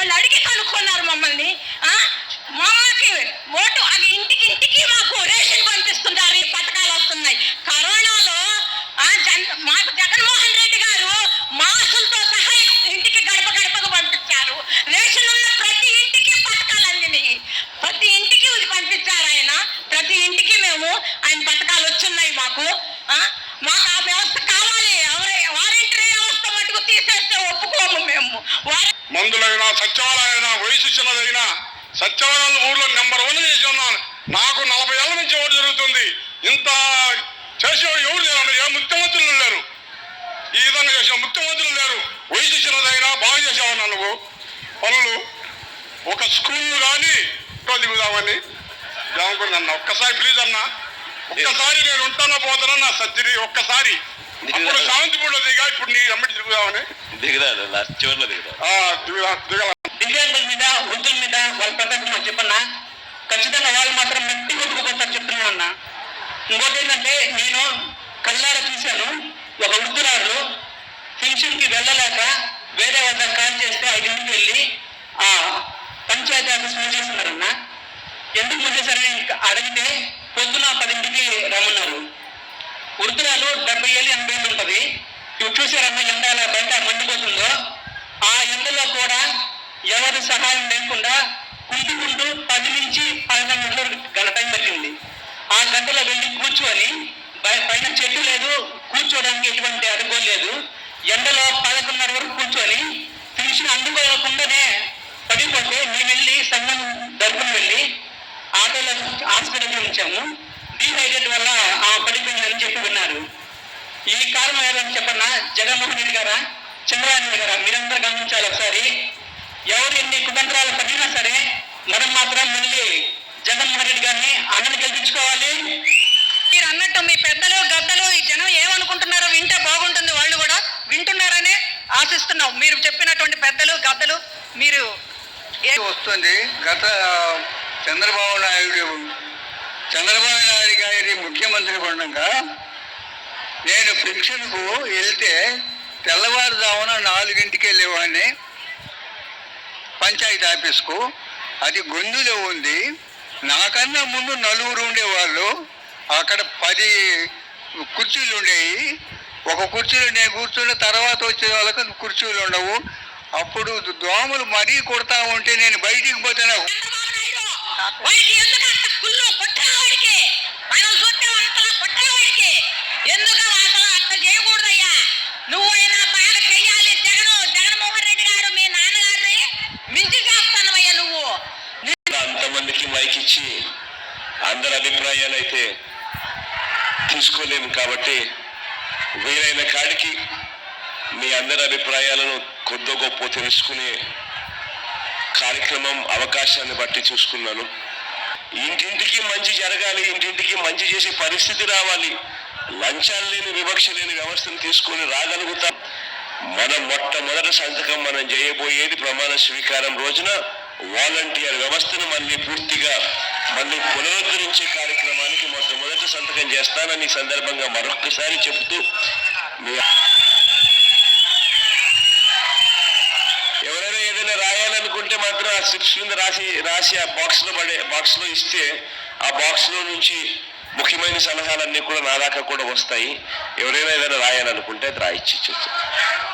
వాళ్ళు అడిగి కనుక్కున్నారు మమ్మల్ని ఆ? మా అమ్మకి ఓటు అది ఇంటికి ఇంటికి మాకు రేషన్ పంపిస్తున్నారు ఈ పథకాలు వస్తున్నాయి కరోనాలో ఆ, జన్ మాకు జగన్మోహన్ రెడ్డి గారు మాసులతో సహా ఇంటికి గడప గడపకు పంపించారు రేషన్ ఉన్న ప్రతి ఇంటికి పథకాలు అందినాయి ప్రతి ఇంటికి ఇది పంపించారు ఆయన ప్రతి ఇంటికి మేము ఆయన పథకాలు వచ్చున్నాయి మాకు ఆ? మాకు ఆ వ్యవస్థ కావాలి ఎవరి వారంటీ వ్యవస్థ మటుకు తీసేస్తే ఒప్పుకోము మేము వారి మందులైనా సత్యాలయనా వయసు చిన్నదైనా సచివాలయాలు ఊర్లో నెంబర్ వన్ చేసి ఉన్నాను. నాకు నలభై ఏళ్ళ నుంచి ఓటు జరుగుతుంది. ఇంత చేసేవాడు ఎవరు లేరు ఏ ముఖ్యమంత్రులు లేరు? ఈ విధంగా చేసిన ముఖ్యమంత్రులు లేరు. వయసు చిన్నదైనా బాగా చేసేవాడు నువ్వు పనులు ఒక స్కూల్ కానీ దిగుదామని జామకుడి అన్న. ఒక్కసారి ప్లీజ్ అన్నా. ఒక్కసారి నేను ఉంటానో పోతానో నా సర్జరీ ఒక్కసారి. అప్పుడు శాంతిపూడిలో దిగా ఇప్పుడు నీ అమ్మటి తిరుగుదామని. దిగదాడు లాస్ట్ చివరిలో దిగుదా. దిగల దివ్యాంగుల మీద వృద్ధుల మీద వాళ్ళ ప్రదర్శన చెప్పన్నా? ఖచ్చితంగా వాళ్ళు మాత్రం మెట్టి కొట్టుకుపోతారు చెప్తున్నాను అన్న. ఇంకోటి ఏంటంటే నేను కళ్ళారా చూశాను. ఒక వృద్ధురాలు పెన్షన్కి వెళ్ళలేక వేరే వద్ద కాల్ చేస్తే ఐదింటికి వెళ్ళి ఆ పంచాయతీ ఆఫీస్ మూసేస్తున్నారన్న ఎందుకు మూసేశారని అడిగితే డెబ్బై ఏళ్ళు ఎనభై ఏళ్ళు ఉంటుంది. ఇప్పుడు చూసారమ్మా ఎండ ఎలా బయట మండిపోతుందో ఆ ఎండలో కూడా ఎవరి సహాయం లేకుండా కుంటుకుంటూ పది నుంచి పదకొండు గంట టైం పట్టింది. ఆ గంటలో వెళ్ళి కూర్చొని పైన చెట్టు లేదు. కూర్చోడానికి ఎటువంటి అడుగు లేదు. ఎండలో పదకొండున్నర వరకు కూర్చొని పెన్షన్ అందుకోకుండానే పడిపోతే మేము వెళ్ళి సంఘం తరపున వెళ్ళి ఆటోలో హాస్పిటల్కి ఉంచాము ఈ కారణం ఏదని చెప్పన్నా? జగన్మోహన్ రెడ్డి గారా? చంద్రబాబు నాయుడు గారా మీరందరూ గమనించాలి ఒకసారి. ఎవరు ఎన్ని కుతంత్రాలు పడినా సరే మనం మాత్రం మళ్ళీ జగన్మోహన్ రెడ్డి గారిని అన్నని గెలిపించుకోవాలి. మీరు అన్నట్టు మీ పెద్దలు గద్దలు ఈ జనం ఏమనుకుంటున్నారో వింటే బాగుంటుంది వాళ్ళు కూడా. వింటున్నారనే ఆశిస్తున్నాం. మీరు చెప్పినటువంటి పెద్దలు గద్దలు మీరు ఏ వస్తుంది. గత చంద్రబాబు నాయుడు చంద్రబాబు నాయుడు గారి ముఖ్యమంత్రి ఉండగా నేను పెన్షన్కు వెళ్తే తెల్లవారుజామున నాలుగింటికి వెళ్ళేవాడిని. పంచాయతీ ఆఫీస్కు. అది గొంతులో ఉంది. నాకన్నా ముందు నలుగురు ఉండేవాళ్ళు. అక్కడ పది కుర్చీలు ఉండేవి. ఒక కుర్చీలో నేను కూర్చున్న తర్వాత వచ్చే వాళ్ళకి కుర్చీలు ఉండవు. అప్పుడు దోమలు మరీ కొడతా ఉంటే నేను బయటికి పోతే నాకు చంద్రబాబు నాయుడు వాడికి ఎందుకు అంత కుళ్ళు కొట్టాలి వాడికి మనం చూస్తే అంతలా కొట్టాలి వాడికి ఎందుకు అసలు అట్లా చేయకూడదయ్యా నువ్వైనా బాగా చెయ్యాలి జగన్ జగన్మోహన్ రెడ్డి గారు మీ నాన్నగారిని మించి చేస్తానవయ్యా నువ్వు అంతమందికి మైక్ ఇచ్చి అందరి అయితే తీసుకోలేము కాబట్టి వీలైన కాడికి మీ అందరి అభిప్రాయాలను కొద్దో గొప్ప తెలుసుకునే కార్యక్రమం అవకాశాన్ని బట్టి చూసుకున్నాను. ఇంటింటికి మంచి జరగాలి ఇంటింటికి మంచి చేసే పరిస్థితి రావాలి. లంచాలు లేని వివక్ష లేని వ్యవస్థను తీసుకొని రాగలుగుతాం. మన మొట్టమొదటి సంతకం మనం చేయబోయేది ప్రమాణ స్వీకారం రోజున వాలంటీర్ వ్యవస్థను మళ్ళీ పూర్తిగా మళ్ళీ పునరుద్ధరించే కార్యక్రమానికి మొట్టమొదటి సంతకం చేస్తానని ఈ సందర్భంగా మరొక్కసారి చెబుతూ ఎవరైనా ఏదైనా రాయాలనుకుంటే మాత్రం ఆ స్లిప్స్ మీద రాసి రాసి ఆ బాక్స్లో పడే బాక్స్లో ఇస్తే ఆ బాక్స్లో నుంచి ముఖ్యమైన సలహాలన్నీ కూడా నా దాకా కూడా వస్తాయి. ఎవరైనా ఏదైనా రాయాలనుకుంటే అది రాయిచ్చి చెప్తాను.